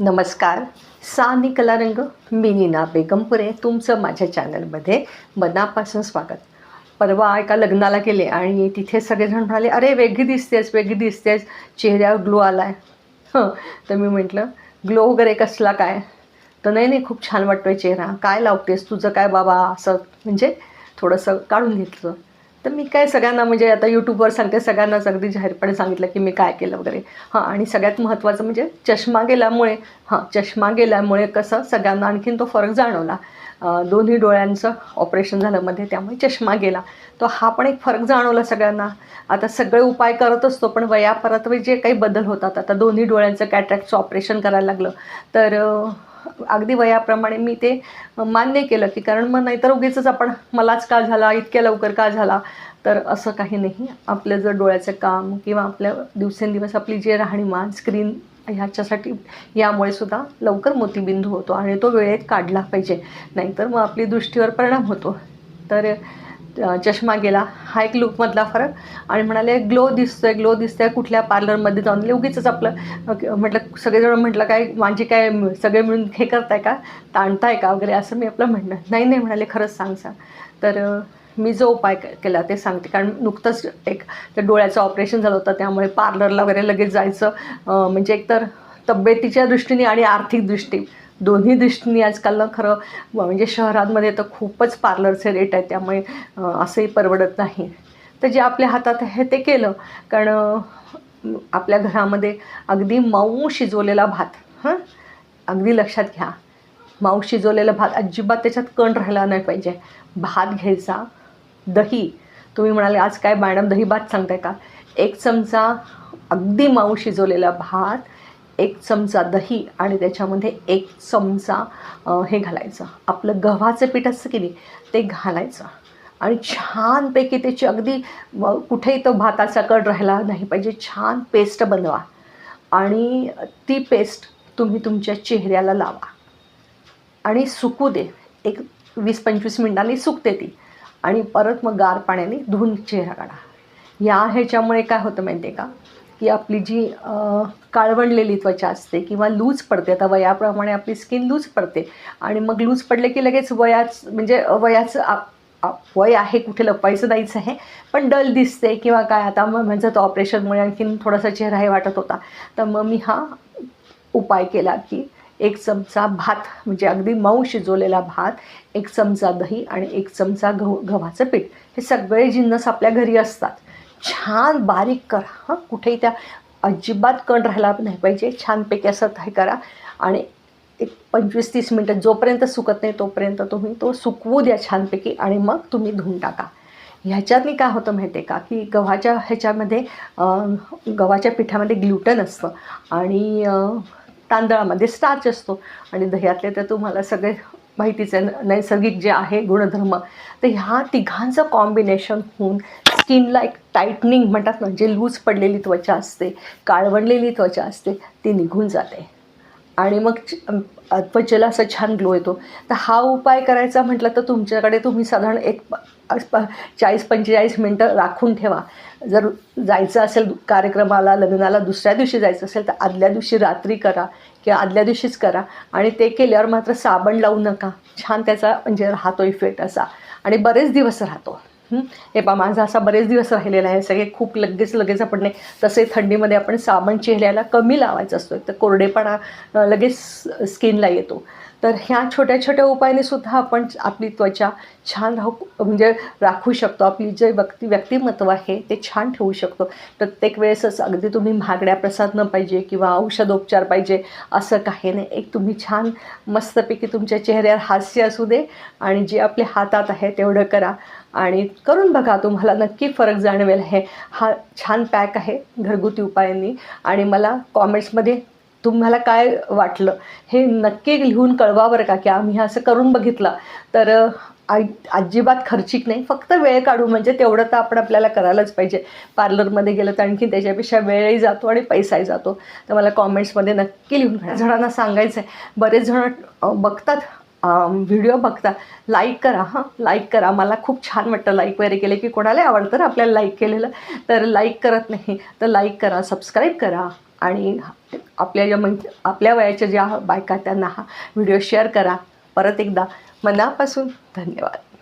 नमस्कार. सानी कलारंग मी नीना बेगमपुरे तुमचं माझ्या चॅनलमध्ये मनापासून स्वागत. परवा एका लग्नाला गेले आणि तिथे सगळेजण म्हणाले अरे वेगळी दिसतेस वेगळी दिसतेस चेहऱ्यावर ग्लो आला आहे हं तर मी म्हटलं ग्लो वगैरे कसला काय? तर नाही नाही खूप छान वाटतो आहे चेहरा. काय लावतेस तुझं काय बाबा? असं म्हणजे थोडंसं काढून घेतलं. तर मी काय सगळ्यांना म्हणजे आता यूट्यूबवर सांगते सगळ्यांनाच अगदी जाहीरपणे सांगितलं की मी काय केलं वगैरे. हां आणि सगळ्यात महत्त्वाचं म्हणजे चष्मा गेल्यामुळे हां चष्मा गेल्यामुळे कसं सगळ्यांना आणखीन तो फरक जाणवला. दोन्ही डोळ्यांचं ऑपरेशन झालं मध्ये त्यामुळे चष्मा गेला. तो हा पण एक फरक जाणवला सगळ्यांना. आता सगळे उपाय करत असतो पण वयापरात जे काही बदल होतात आता दोन्ही डोळ्यांचं कॅट्रॅक्टचं ऑपरेशन करायला लागलं तर अगदी वयाप्रमाणे मी ते मान्य केलं की कारण मग नाहीतर उगीच आपण मलाच का झाला इतक्या लवकर का झाला? तर असं काही नाही. आपलं जर डोळ्याचं काम किंवा आपल्या दिवसेंदिवस आपली जे राहणीमान स्क्रीन ह्याच्यासाठी यामुळे सुद्धा लवकर मोतीबिंदू होतो आणि तो वेळेत काढला पाहिजे. नाहीतर मग आपली दृष्टीवर परिणाम होतो. तर चष्मा गेला. हा एक लुकमधला फरक. आणि म्हणाले ग्लो दिसतोय ग्लो दिसतोय. कुठल्या पार्लरमध्ये जाऊन. उगीच आपलं. म्हटलं सगळेजण म्हटलं काय माझे काय सगळे मिळून हे करताय का? ताणताय का? वगैरे असं मी आपलं म्हणणं नाही नाही म्हणाले खरंच सांग सांग. तर मी जो उपाय केला ते सांगते. कारण नुकतंच एक त्या डोळ्याचं ऑपरेशन झालं होतं. त्यामुळे पार्लरला वगैरे लगेच जायचं. म्हणजे एकतर तब्येतीच्या दृष्टीने आणि आर्थिक दृष्टी. दोन्ही दृष्टीने आजकाल ना खरं म्हणजे शहरांमध्ये तर खूपच पार्लरचे रेट आहेत त्यामुळे असंही परवडत नाही. तर जे आपल्या हातात आहे ते केलं. कारण आपल्या घरामध्ये अगदी मऊ शिजवलेला भात हां? अगदी लक्षात घ्या. माऊ शिजवलेला भात अजिबात त्याच्यात कण राहिला नाही पाहिजे. भात घ्यायचा दही. तुम्ही म्हणाले आज काय मॅडम दही भात सांगताय का? एक चमचा अगदी माऊ शिजवलेला भात एक चमचा दही आणि त्याच्यामध्ये एक चमचा हे घालायचं. आपलं गव्हाचं पीठ असतं की नाही ते घालायचं. आणि छानपैकी त्याची अगदी कुठेही तो भाताचा कड राहिला नाही पाहिजे. छान पेस्ट बनवा. आणि ती पेस्ट तुम्ही तुमच्या चेहऱ्याला लावा. आणि सुकू दे. एक वीस पंचवीस मिनिटांनी सुकते ती. आणि परत मग गार पाण्याने धुवून चेहरा काढा. या ह्याच्यामुळे काय होतं माहिती आहे का? की आपली जी काळवंडलेली त्वचा असते किंवा लूज पडते. आता वयाप्रमाणे आपली स्किन लूज पडते. आणि मग लूज पडले की लगेच वयाच म्हणजे वयाचं आप- आप- वय आहे कुठे लपवायचं नाहीच आहे. पण डल दिसते किंवा काय आता मग म्हणजे तो ऑपरेशनमुळे आणखीन थोडासा चेहरा हे वाटत होता. तर मग मी हा उपाय केला की एक चमचा भात म्हणजे अगदी मऊ शिजवलेला भात एक चमचा दही आणि एक चमचा गहू गव्हाचं पीठ. हे सगळे जिन्नस आपल्या घरी असतात. छान बारीक करा हां. कुठेही त्या अजिबात कण राहायला नाही पाहिजे. छानपैकी असं हे करा. आणि एक पंचवीस तीस मिनटं जोपर्यंत सुकत नाही तोपर्यंत तुम्ही तो सुकवू द्या छानपैकी आणि मग तुम्ही धुवून टाका. ह्याच्यातनी काय होतं माहिती आहे का की गव्हाच्या ह्याच्यामध्ये गव्हाच्या पिठामध्ये ग्लुटन असतं आणि तांदळामध्ये स्टार्च असतो. आणि दह्यातले तर तुम्हाला सगळे माहितीचे न- नैसर्गिक जे आहे गुणधर्म तर ह्या तिघांचं कॉम्बिनेशन होऊन स्किनला एक टाईटनिंग म्हणतात ना जे लूज पडलेली त्वचा असते काळवंडलेली त्वचा असते ती निघून जाते. आणि मग त्वचेला असा छान ग्लो येतो. तर हा उपाय करायचा म्हटलं तर तुमच्याकडे तुम्ही साधारण एक प- चाळीस पंचेचाळीस मिनटं राखून ठेवा. जर जायचं असेल कार्यक्रमाला लग्नाला दुसऱ्या दिवशी जायचं असेल तर आदल्या दिवशी रात्री करा किंवा आदल्या दिवशीच करा. आणि ते केल्यावर मात्र साबण लावू नका. छान त्याचा म्हणजे राहतो इफेक्ट असा. आणि बरेच दिवस राहतो. हे? पा माझा असा बरेच दिवस राहिलेला आहे. सगळे खूप लगेच लगेच आपण नाही तसे थंडीमध्ये आपण साबण चेहऱ्याला कमी लावायचं असतो. तर कोरडेपणा लगेच स्किनला येतो. तर ह्या छोट्या छोट्या उपायाने सुद्धा आपण आपली त्वचा छान राहू म्हणजे राखू शकतो. आपली जे व्यक्ती व्यक्तिमत्व आहे ते छान ठेवू शकतो. प्रत्येक वेळेसच अगदी तुम्ही महागड्या प्रसाद न पाहिजे किंवा औषधोपचार पाहिजे असं काही नाही. एक तुम्ही छान मस्तपैकी तुमच्या चेहऱ्यावर हास्य असू दे आणि जे आपल्या हातात आहे तेवढं करा आणि करून बघा तुम्हाला नक्की फरक जाणवेल. हे हा छान पॅक आहे घरगुती उपायांनी आणि मला कॉमेंट्समध्ये तुम्हाला काय वाटलं? हे नक्की लिहून कळवा बरं का की आम्ही असं करून बघितलं. तर आई आ- अजिबात खर्चिक नाही. फक्त वेळ काढू म्हणजे तेवढं तर आपण आपल्याला करायलाच पाहिजे. पार्लरमध्ये गेलं तर आणखी त्याच्यापेक्षा वेळही जातो आणि पैसाही जातो. तर मला कॉमेंट्समध्ये नक्की लिहून कळवा. जणांना सांगायचं आहे बरेच जण बघतात. व्हिडिओ बघता लाईक करा हां. लाईक करा. मला खूप छान वाटतं लाईक वगैरे केले की कोणालाही आवडतं ना आपल्याला लाईक केलेलं. तर लाईक करत नाही. तर लाईक करा सबस्क्राईब करा. आणि आपल्या ज्या म्हणजे आपल्या वयाच्या ज्या बायका त्यांना हा व्हिडिओ शेअर करा. परत एकदा मनापासून धन्यवाद.